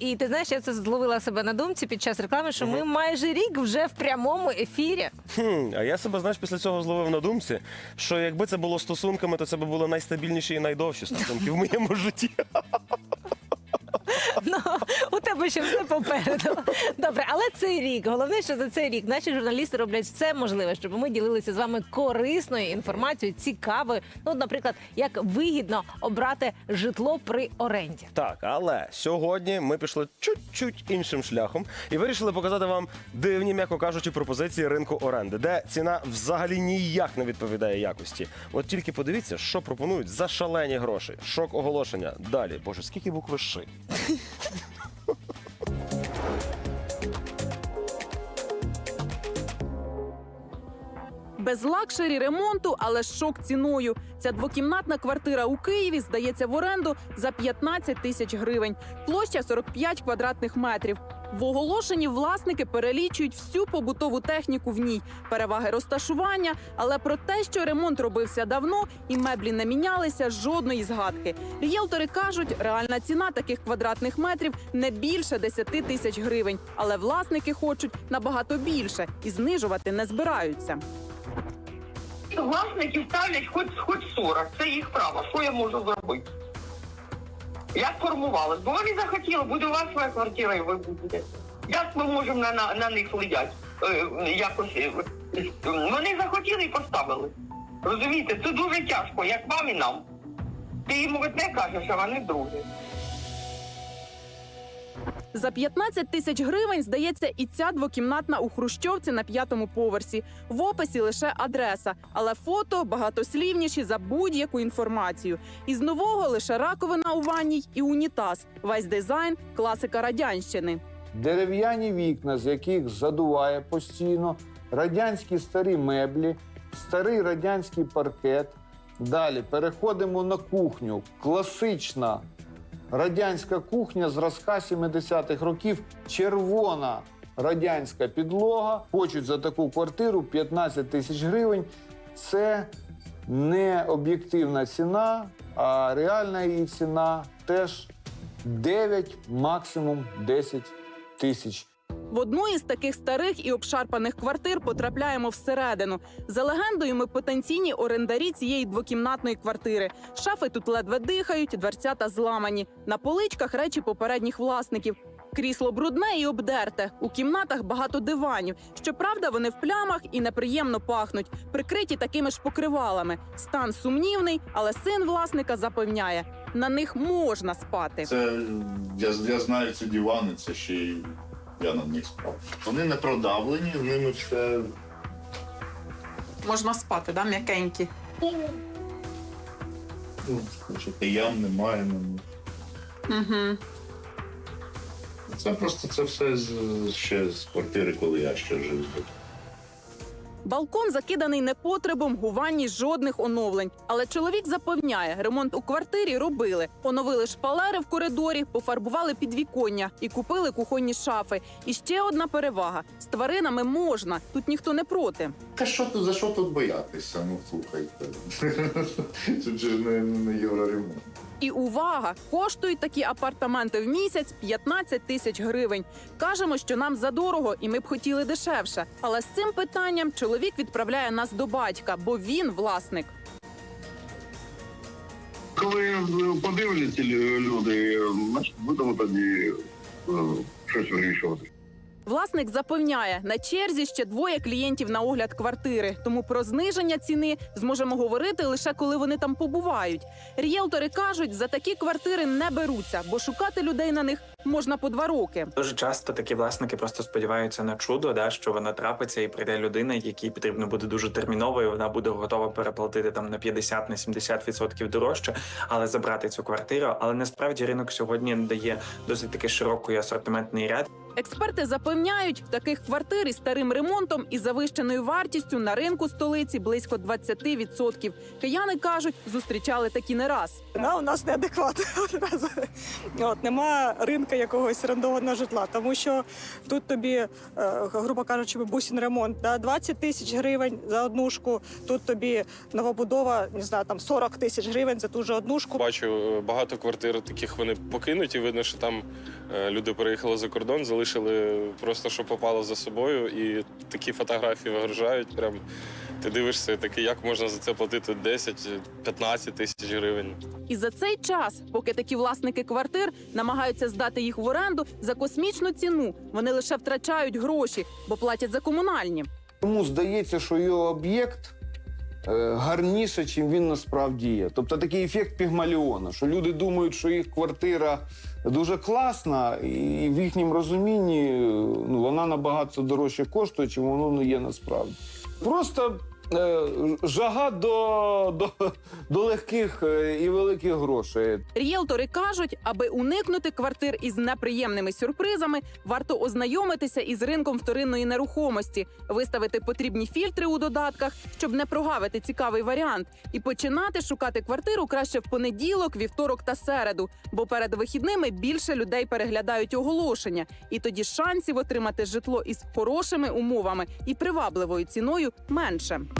І ти знаєш, я це зловила себе на думці під час реклами, що ми майже рік вже в прямому ефірі. Хм, а я себе, знаєш, після цього зловив на думці, що якби це було стосунками, то це би було найстабільніші і найдовші стосунки в моєму житті. Ну, тебе ще все попереду. Добре, але цей рік, головне, що за цей рік наші журналісти роблять все можливе, щоб ми ділилися з вами корисною інформацією, цікавою. Ну, наприклад, як вигідно обрати житло при оренді. Так, але сьогодні ми пішли чуть-чуть іншим шляхом і вирішили показати вам дивні, м'яко кажучи, пропозиції ринку оренди, де ціна взагалі ніяк не відповідає якості. От тільки подивіться, що пропонують за шалені гроші. Шок оголошення. Далі, боже, скільки букви ши. Без лакшері ремонту, але з шок ціною. Ця двокімнатна квартира у Києві здається в оренду за 15 тисяч гривень. Площа 45 квадратних метрів. В оголошенні власники перелічують всю побутову техніку в ній, переваги розташування, але про те, що ремонт робився давно і меблі не мінялися, жодної згадки. Ріелтори кажуть, реальна ціна таких квадратних метрів не більше 10 тисяч гривень, але власники хочуть набагато більше і знижувати не збираються. Власники ставлять хоч, хоч 40, це їх право. Що я можу зробити? Як формувалось? Бо вони захотіли, буде у вас своя квартира, і ви будете. Як ми можемо на, на, на них влиять? Е, якось е, вони захотіли і поставили. Розумієте, це дуже тяжко, як вам і нам. Ти їм одне кажеш, а вони друге. За 15 тисяч гривень здається і ця двокімнатна у Хрущовці на п'ятому поверсі. В описі лише адреса, але фото багатослівніші за будь-яку інформацію. Із нового лише раковина у ванній і унітаз. Весь дизайн класика радянщини. дерев'яні вікна, з яких задуває постійно, радянські старі меблі, старий радянський паркет. Далі переходимо на кухню. Класична радянська кухня зразка 70-х років, червона радянська підлога. Хочуть за таку квартиру 15 тисяч гривень. Це не об'єктивна ціна, а реальна її ціна теж 9, максимум 10 тисяч. В одну із таких старих і обшарпаних квартир потрапляємо всередину. За легендою, ми потенційні орендарі цієї двокімнатної квартири. Шафи тут ледве дихають, дверцята зламані. На поличках речі попередніх власників. Крісло брудне і обдерте. У кімнатах багато диванів. Щоправда, вони в плямах і неприємно пахнуть, прикриті такими ж покривалами. Стан сумнівний, але син власника запевняє, на них можна спати. Це я, я знаю ці дивани, це ще я на них спав. Вони не продавлені, з ними все Можна спати, да, м'якенькі. ну, ям немає. на них. Угу. Це просто це все з, ще з квартири, коли я ще жив. Балкон закиданий непотребом, у ванні жодних оновлень. Але чоловік запевняє, ремонт у квартирі робили. Оновили шпалери в коридорі, пофарбували підвіконня і купили кухонні шафи. І ще одна перевага: з тваринами можна, тут ніхто не проти. Та що тут за що тут боятися? Ну слухайте. Тут же не, не євроремонт. І увага! Коштують такі апартаменти в місяць 15 тисяч гривень. Кажемо, що нам задорого, і ми б хотіли дешевше. Але з цим питанням чоловік відправляє нас до батька, бо він власник. Коли е, подивляться люди, е, значить будемо тоді е, щось вирішувати. Власник запевняє, на черзі ще двоє клієнтів на огляд квартири, тому про зниження ціни зможемо говорити лише коли вони там побувають. Ріелтори кажуть, за такі квартири не беруться, бо шукати людей на них можна по два роки. Дуже часто такі власники просто сподіваються на чудо, да, що вона трапиться і прийде людина, якій потрібно буде дуже терміново, і вона буде готова переплатити там на 50 на 70% дорожче, але забрати цю квартиру. Але насправді ринок сьогодні дає досить таки широкий асортиментний ряд. Експерти запевняють, таких квартир із старим ремонтом і завищеною вартістю на ринку столиці близько 20%. Кияни кажуть, зустрічали такі не раз. Да, у нас неадекватно одразу. От нема ринка якогось орендованого житла, тому що тут тобі, е, грубо кажучи, бусін ремонт, да, 20 тисяч гривень за однушку. Тут тобі новобудова, не знаю, там 40 тисяч гривень за ту же однушку. Бачу е, багато квартир таких вони покинуті. Видно, що там е, люди переїхали за кордон, залишили просто, що попало за собою, і такі фотографії вигружають. Прям ти дивишся, такий, як можна за це платити 10-15 тисяч гривень. І за цей час, поки такі власники квартир намагаються здати їх в оренду за космічну ціну, вони лише втрачають гроші, бо платять за комунальні. Йому здається, що його об'єкт гарніше, чим він насправді є. Тобто такий ефект пігмаліона, що люди думають, що їх квартира дуже класна, і в їхнім розумінні е, ну, вона набагато дорожче коштує, чим воно не є насправді. Просто е, жага до, до, до легких е, і великих грошей. Ріелтори кажуть, аби уникнути квартир із неприємними сюрпризами, варто ознайомитися із ринком вторинної нерухомості, виставити потрібні фільтри у додатках, щоб не прогавити цікавий варіант, і починати шукати квартиру краще в понеділок, вівторок та середу, бо перед вихідними більше людей переглядають оголошення, і тоді шансів отримати житло із хорошими умовами і привабливою ціною менше.